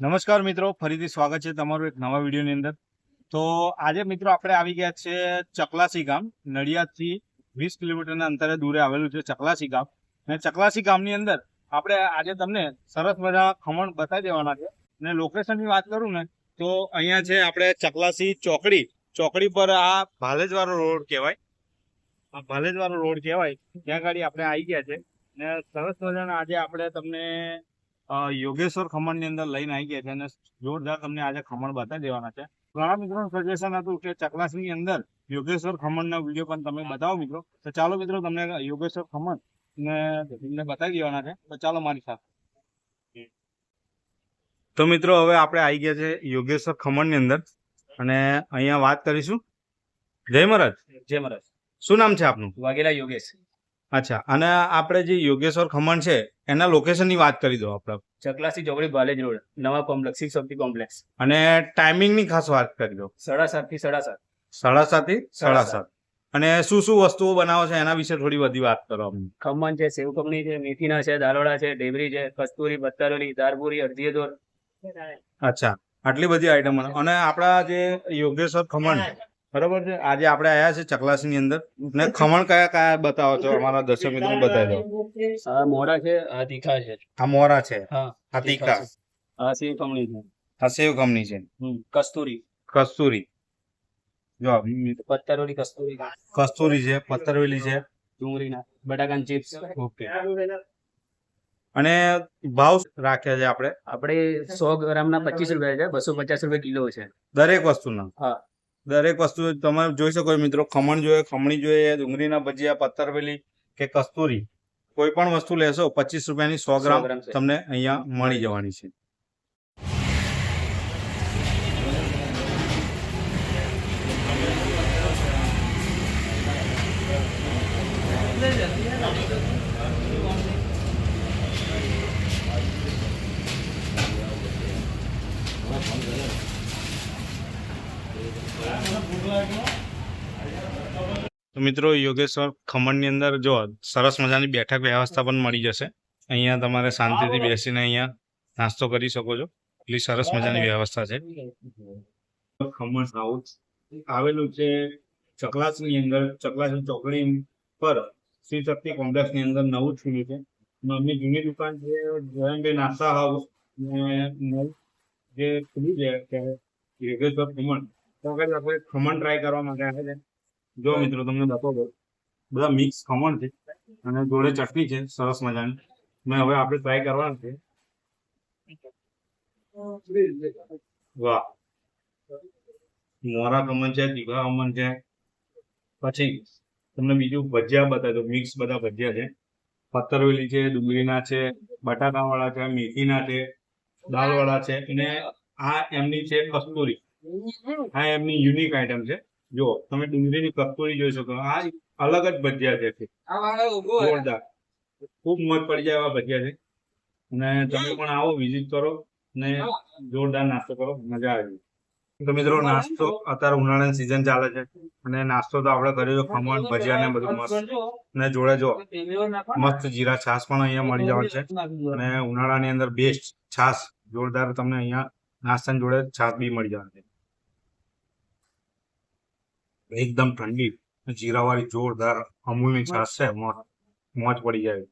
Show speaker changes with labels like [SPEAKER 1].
[SPEAKER 1] નમસ્કાર મિત્રો, ફરીથી સ્વાગત છે તમારું એક નવા વિડીયોની અંદર. તો આજે મિત્રો આપણે આવી ગયા છે ચકલાસી ગામ. નડિયાદથી વીસ કિલોમીટરના અંતરે દૂરે આવેલું છે ચકલાસી ગામ. અને ચકલાસી ગામની અંદર આપણે આજે તમને સરસ મજા ખમણ બતાવી દેવાના છે. અને લોકેશનની વાત કરું ને, તો અહીંયા છે આપણે ચકલાસી ચોકડી. ચોકડી પર આ ભાલેજવાળો રોડ કહેવાય. આ ભાલેજવાળો રોડ કહેવાય. ત્યાં ગાડી આપણે આવી ગયા છે. ને સરસ મજાના આજે આપણે તમને યોગેશ્વર ખમણની અંદર લઈને આવી ગયા છે અને જોરદાર તમને આજે ખમણ બતાવી દેવાના છે. ઘણા મિત્રોનું સજેશન હતું કે ચકલાસની અંદર યોગેશ્વર ખમણ નો વીડિયો પણ તમે બતાવો મિત્રો. તો ચાલો મિત્રો તમને યોગેશ્વર ખમણ ને બતાવી દેવાના છે. તો ચાલો મારી સાથે. તો મિત્રો હવે આપણે આવી ગયા છે યોગેશ્વર ખમણની અંદર અને અહીંયા વાત કરીશું. જય મહારાજ.
[SPEAKER 2] જય મહારાજ.
[SPEAKER 1] શું નામ છે આપનું?
[SPEAKER 2] વાઘેલા યોગેશ.
[SPEAKER 1] અચ્છા અને આપણે જે યોગેશ્વર ખમણ છે એના લોકેશનની વાત કરી દો આપણે.
[SPEAKER 2] ચકલાસી ચોકડી બાલેજ રોડ નવા કોમ્પ્લેક્સ સિક્સ ઓફ કોમ્પ્લેક્સ
[SPEAKER 1] અને ટાઈમિંગની ખાસ વાત કરી દો.
[SPEAKER 2] સાડા સાતથી સાડા સાત.
[SPEAKER 1] સાડા સાતથી સાડા સાત. અને શું શું વસ્તુઓ બનાવો છે એના વિશે થોડી બધી વાત કરો
[SPEAKER 2] ખમણ છે સેવ કંપની છે મેથીના છે દાલોડા છે ઢેબરી છે કસ્તુરી બત્તરોલી દારપુરી અડધી
[SPEAKER 1] અચ્છા આટલી બધી આઈટમ અને આપણા જે યોગેશ્વર ખમણ બરોબર છે? આજે આપણે આયા છે ચકલાસી ની અંદર. ને ખમણ કયા કયા બતાવો છો? અમારા દર્શક મિત્રો બતાવી દો.
[SPEAKER 2] આ મોરા છે આ તીખા છે.
[SPEAKER 1] આ મોરા છે?
[SPEAKER 2] હા
[SPEAKER 1] આ તીખા
[SPEAKER 2] આ સેવ કંપની છે.
[SPEAKER 1] આ સેવ ખમણી છે.
[SPEAKER 2] કસ્તુરી.
[SPEAKER 1] કસ્તુરી. જો
[SPEAKER 2] પત્તરવેલી કસ્તુરી
[SPEAKER 1] કસ્તુરી છે પત્તરવેલી છે.
[SPEAKER 2] ડુંગળીના. બટાકાની ચિપ્સ.
[SPEAKER 1] ઓકે. અને ભાવ રાખ્યા છે આપણે?
[SPEAKER 2] આપણે સો ગ્રામ ના પચીસ રૂપિયા છે બસો પચાસ રૂપિયા કિલો છે.
[SPEAKER 1] દરેક વસ્તુના?
[SPEAKER 2] હા.
[SPEAKER 1] દરેક વસ્તુ તમે જોઈ શકો મિત્રો ખમણ જોઈએ ખમણી જોઈએ ડુંગળીના ભજીયા પત્તરવેલી કે કસ્તુરી. કોઈ પણ વસ્તુ લેશો પચીસ રૂપિયાની સો ગ્રામ
[SPEAKER 2] ગ્રામ
[SPEAKER 1] તમને અહીંયા મળી જવાની છે. તો મિત્રો યોગેશ્વર ખમણની અંદર જો સરસ મજાની બેઠક વ્યવસ્થા પણ મળી જશે. અહીંયા તમારે શાંતિથી બેસીને અહીંયા નાસ્તો કરી શકો છો. એટલી સરસ મજાની વ્યવસ્થા છે. ખમણ હાઉસ આવેલું છે ચકલાસની અંદર ચકલાસની ચોકડી પર. શ્રી શક્તિ કોમ્પ્લેક્સની અંદર નવું જ ખુલ્યું છે. એમની જૂની દુકાન છે જયંતભાઈ નાસ્તા હાઉસ જે ખુલ્યું છે કે યોગેશ્વર ખમણ. તો આપણે ખમણ ટ્રાય કરવા માટે આવે છે જો મિત્રો, તમને બતાવો બધા મિક્સ ખમણ છે અને જોડે ચટણી છે, સરસ મજાની. મેં હવે આપણે ટ્રાય કરવાનું છે. વાહ. મોરા ખમણ છે તીખા ખમણ છે. પછી તમને બીજું ભજીયા બતાવી દો મિક્સ બધા ભજીયા છે. પથ્થરવેલી છે, ડુંગળીના છે, બટાકાવાળા છે, મેથીના છે, દાળવાળા છે. અને આ એમની છે કસ્તુરી. આ એમની યુનિક આઈટમ છે. જો તમે ડુંગળીની કસ્તુરી જોઈ શકો. આ અલગ જ ભજીયા છે જોરદાર. ખૂબ મત પડી જાય એવા ભજીયા છે. અને તમે પણ આવો વિઝિટ કરો ને જોરદાર નાસ્તો કરો. મજા આવી તો મિત્રો નાસ્તો અત્યારે ઉનાળાની સિઝન ચાલે છે. અને નાસ્તો તો આપણે કર્યો ખમણ ભજીયા ને બધું મસ્ત. ને જોડે જો મસ્ત જીરા છાશ પણ અહીંયા મળી જવાનું છે. અને ઉનાળાની અંદર બેસ્ટ છાશ જોરદાર તમને અહીંયા નાસ્તાની જોડે છાશ બી મળી જવાની છે. એકદમ ઠંડી જીરાવાળી જોરદાર અમૂલની છાશ છે મોજ પડી જાય.